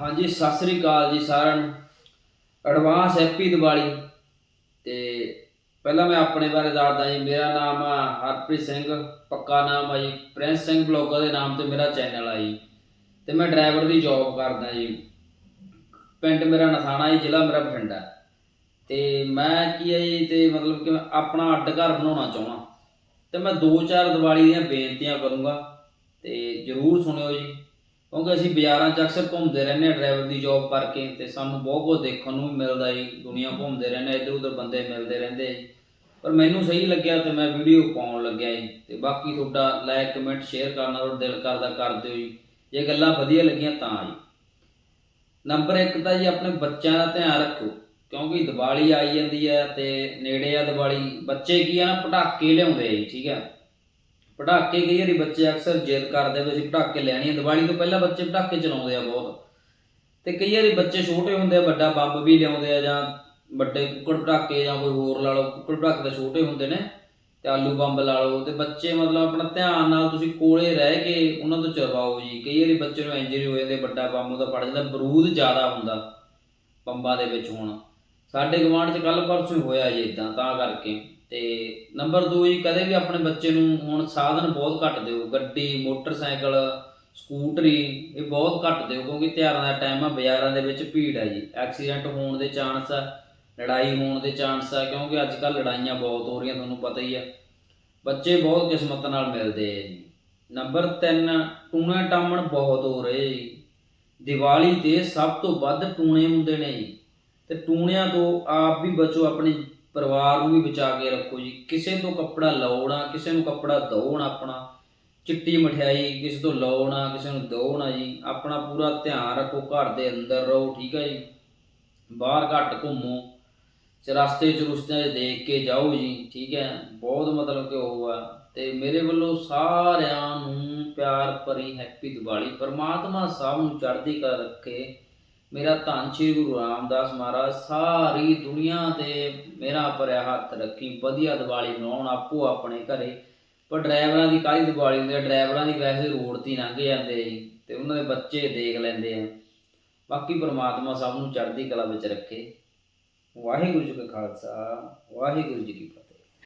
ਹਾਂਜੀ, ਸਤਿ ਸ੍ਰੀ ਅਕਾਲ ਜੀ ਸਾਰਿਆਂ ਨੂੰ। ਐਡਵਾਂਸ ਹੈਪੀ ਦੀਵਾਲੀ ਤੇ ਪਹਿਲਾਂ ਮੈਂ ਆਪਣੇ ਬਾਰੇ ਦੱਸਦਾ ਜੀ, ਮੇਰਾ ਨਾਮ ਆ ਹਰਪ੍ਰੀਤ ਸਿੰਘ, ਪੱਕਾ ਨਾਮ ਆ ਜੀ, ਪ੍ਰਿੰਸ ਸਿੰਘ ਬਲੌਗਰ ਦੇ ਨਾਮ ਤੇ ਮੇਰਾ ਚੈਨਲ ਆ ਜੀ। ਤੇ ਮੈਂ ਡਰਾਈਵਰ ਦੀ ਜੌਬ ਕਰਦਾ ਜੀ। ਪਿੰਡ ਮੇਰਾ ਨਥਾਣਾ ਜੀ, ਜ਼ਿਲ੍ਹਾ ਮੇਰਾ ਬਠਿੰਡਾ। ਤੇ ਮੈਂ ਕੀ ਹੈ ਜੀ, ਤੇ ਮਤਲਬ ਕਿ ਮੈਂ ਆਪਣਾ ਅੱਡ ਘਰ ਬਣਾਉਣਾ ਚਾਹੁੰਦਾ। ਤੇ ਮੈਂ ਦੋ ਚਾਰ ਦੀਵਾਲੀ ਦੀਆਂ ਬੇਨਤੀਆਂ ਕਰੂੰਗਾ, ਤੇ ਜਰੂਰ ਸੁਣਿਓ ਜੀ। ਕਿਉਂਕਿ ਅਸੀਂ ਬਾਜ਼ਾਰਾਂ 'ਚ ਅਕਸਰ ਘੁੰਮਦੇ ਰਹਿੰਦੇ ਹਾਂ ਡਰਾਈਵਰ ਦੀ ਜੌਬ ਕਰਕੇ ਤੇ ਸਾਨੂੰ ਬਹੁਤ ਕੁਝ ਦੇਖਣ ਨੂੰ ਵੀ ਮਿਲਦਾ ਜੀ, ਦੁਨੀਆ ਘੁੰਮਦੇ ਰਹਿੰਦੇ ਇੱਧਰ ਉੱਧਰ ਬੰਦੇ ਮਿਲਦੇ ਰਹਿੰਦੇ ਜੀ। ਪਰ ਮੈਨੂੰ ਸਹੀ ਲੱਗਿਆ ਤੇ ਮੈਂ ਵੀਡੀਓ ਪਾਉਣ ਲੱਗਿਆ ਜੀ ਤੇ ਬਾਕੀ ਤੁਹਾਡਾ ਲਾਈਕ ਕਮੈਂਟ ਸ਼ੇਅਰ ਕਰਨਾ ਔਰ ਦਿਲ ਕਰਦਾ ਕਰ ਦਿਓ ਜੀ। ਜੇ ਗੱਲਾਂ ਵਧੀਆ ਲੱਗੀਆਂ ਤਾਂ ਜੀ। ਨੰਬਰ 1 ਤਾਂ ਜੀ ਆਪਣੇ ਬੱਚਿਆਂ ਦਾ ਧਿਆਨ ਰੱਖੋ, ਕਿਉਂਕਿ ਦੀਵਾਲੀ ਆਈ ਜਾਂਦੀ ਹੈ ਤੇ ਨੇੜੇ ਆ ਦੀਵਾਲੀ, ਬੱਚੇ ਕੀ ਆ ਨਾ, ਪਟਾਕੇ ਲਿਆਉਂਦੇ ਆ ਜੀ, ਠੀਕ ਹੈ ਪਟਾਕੇ ਕਈ ਵਾਰੀ ਬੱਚੇ ਅਕਸਰ ਜਿੱਦ ਕਰਦੇ ਵੀ ਅਸੀਂ ਪਟਾਕੇ ਲੈਣੇ ਆ। ਦੀਵਾਲੀ ਤੋਂ ਪਹਿਲਾਂ ਬੱਚੇ ਪਟਾਕੇ ਚਲਾਉਂਦੇ ਆ ਬਹੁਤ। ਤੇ ਕਈ ਵਾਰੀ ਬੱਚੇ ਛੋਟੇ ਹੁੰਦੇ ਆ, ਵੱਡਾ ਬੰਬ ਵੀ ਲਿਆਉਂਦੇ ਆ ਜਾਂ ਵੱਡੇ ਕੁੱਕੜ ਪਟਾਕੇ ਜਾਂ ਕੋਈ ਹੋਰ ਲਾ ਲਓ, ਕੁੱਕੜ ਪਟਾਕੇ ਤਾਂ ਛੋਟੇ ਹੁੰਦੇ ਨੇ ਤੇ ਆਲੂ ਬੰਬ ਲਾ ਲਓ। ਤੇ ਬੱਚੇ ਮਤਲਬ ਆਪਣਾ ਧਿਆਨ ਨਾਲ ਤੁਸੀਂ ਕੋਲੇ ਰਹਿ ਕੇ ਉਹਨਾਂ ਤੋਂ ਚਲਵਾਓ ਜੀ। ਕਈ ਵਾਰੀ ਬੱਚੇ ਨੂੰ ਇੰਜਰੀ ਹੋ ਜਾਂਦੀ ਵੱਡਾ ਬੰਬ ਉਹਦਾ ਪੜ ਜਾਂਦਾ, ਬਰੂਦ ਜ਼ਿਆਦਾ ਹੁੰਦਾ ਬੰਬਾਂ ਦੇ ਵਿੱਚ ਹੁਣ। ਸਾਡੇ ਗਵਾਂਢ 'ਚ ਕੱਲ ਪਰਸੋਂ ਹੀ ਹੋਇਆ ਜੀ ਇਦਾਂ ਤਾਂ ਕਰਕੇ। ਤੇ ਨੰਬਰ 2 ਜੀ, ਕਦੇ ਵੀ ਆਪਣੇ ਬੱਚੇ ਨੂੰ ਹੁਣ ਸਾਧਨ ਬਹੁਤ ਘੱਟ ਦਿਓ। ਗੱਡੀ, ਮੋਟਰਸਾਈਕਲ, ਸਕੂਟਰੀ, ਇਹ ਬਹੁਤ ਘੱਟ ਦਿਓ ਕਿਉਂਕਿ ਤਿਉਹਾਰਾਂ ਦਾ ਟਾਈਮ ਆ, ਬਾਜ਼ਾਰਾਂ ਦੇ ਵਿੱਚ ਭੀੜ ਹੈ ਜੀ। ਐਕਸੀਡੈਂਟ ਹੋਣ ਦੇ ਚਾਂਸ ਆ, ਲੜਾਈ ਹੋਣ ਦੇ ਚਾਂਸ ਆ, ਕਿਉਂਕਿ ਅੱਜ ਕੱਲ ਲੜਾਈਆਂ ਬਹੁਤ ਹੋ ਰਹੀਆਂ, ਤੁਹਾਨੂੰ ਪਤਾ ਹੀ ਆ। ਬੱਚੇ ਬਹੁਤ ਕਿਸਮਤ ਨਾਲ ਮਿਲਦੇ ਆ ਜੀ। ਨੰਬਰ 3 ਟੂਣੇ ਟਾਮਣ ਬਹੁਤ ਹੋ ਰਹੇ ਜੀ। ਦੀਵਾਲੀ ਤੇ ਸਭ ਤੋਂ ਵੱਧ ਟੂਣੇ ਹੁੰਦੇ ਨੇ ਜੀ। ਤੇ ਟੂਣਿਆਂ ਤੋਂ ਆਪ ਵੀ ਬਚੋ ਆਪਣੀ ਪਰਿਵਾਰ ਨੂੰ ਵੀ ਬਚਾ ਕੇ ਰੱਖੋ ਜੀ। ਕਿਸੇ ਤੋਂ ਕੱਪੜਾ ਲਾਉਣਾ, ਕਿਸੇ ਨੂੰ ਕੱਪੜਾ ਦਉਣਾ ਆਪਣਾ। ਚਿੱਟੀ ਮਠਿਆਈ ਕਿਸੇ ਤੋਂ ਲਾਉਣਾ, ਕਿਸੇ ਨੂੰ ਦਉਣਾ ਜੀ। ਆਪਣਾ ਪੂਰਾ ਧਿਆਨ ਰੱਖੋ, ਘਰ ਦੇ ਅੰਦਰ ਰਹੋ, ਠੀਕ ਹੈ ਜੀ। ਬਾਹਰ ਘੱਟ ਘੁੰਮੋ। ਰਸਤੇ ਚਰਸਤੇ ਚੁਰਸਤੇ ਦੇਖ ਕੇ ਜਾਓ ਜੀ, ਠੀਕ ਹੈ। ਬਹੁਤ ਮਤਲਬ ਕਿ ਉਹ ਆ। ਤੇ ਮੇਰੇ ਵੱਲੋਂ ਸਾਰਿਆਂ ਨੂੰ ਪਿਆਰ ਭਰੀ ਹੈਪੀ ਦੀਵਾਲੀ। ਪਰਮਾਤਮਾ ਸਭ ਨੂੰ ਚੜ੍ਹਦੀ ਕਲਾ ਰੱਖੇ। ਮੇਰਾ ਧੰਨ ਸ਼੍ਰੀ ਗੁਰੂ ਰਾਮਦਾਸ ਮਹਾਰਾਜ, ਸਾਰੀ ਦੁਨੀਆ ਤੇ ਮੇਰਾ ਭਰਿਆ ਹੱਥ ਰੱਖੀ, ਵਧੀਆ ਦੀਵਾਲੀ ਮਨਾਉਣ ਆਪੋ ਆਪਣੇ ਘਰੇ। ਪਰ ਡਰਾਈਵਰਾਂ ਦੀ ਕਾਹਲੀ ਦੀਵਾਲੀ ਹੁੰਦੀ ਹੈ, ਡਰਾਈਵਰਾਂ ਦੀ ਵੈਸੇ ਰੋਡ ਤੇ ਹੀ ਲੰਘ ਜਾਂਦੇ ਜੀ, ਤੇ ਉਹਨਾਂ ਦੇ ਬੱਚੇ ਦੇਖ ਲੈਂਦੇ ਆ। ਬਾਕੀ ਪਰਮਾਤਮਾ ਸਭ ਨੂੰ ਚੜ੍ਹਦੀ ਕਲਾ ਵਿੱਚ ਰੱਖੇ। ਵਾਹਿਗੁਰੂ ਜੀ ਕਾ ਖਾਲਸਾ, ਵਾਹਿਗੁਰੂ ਜੀ ਕੀ ਫਤਿਹ।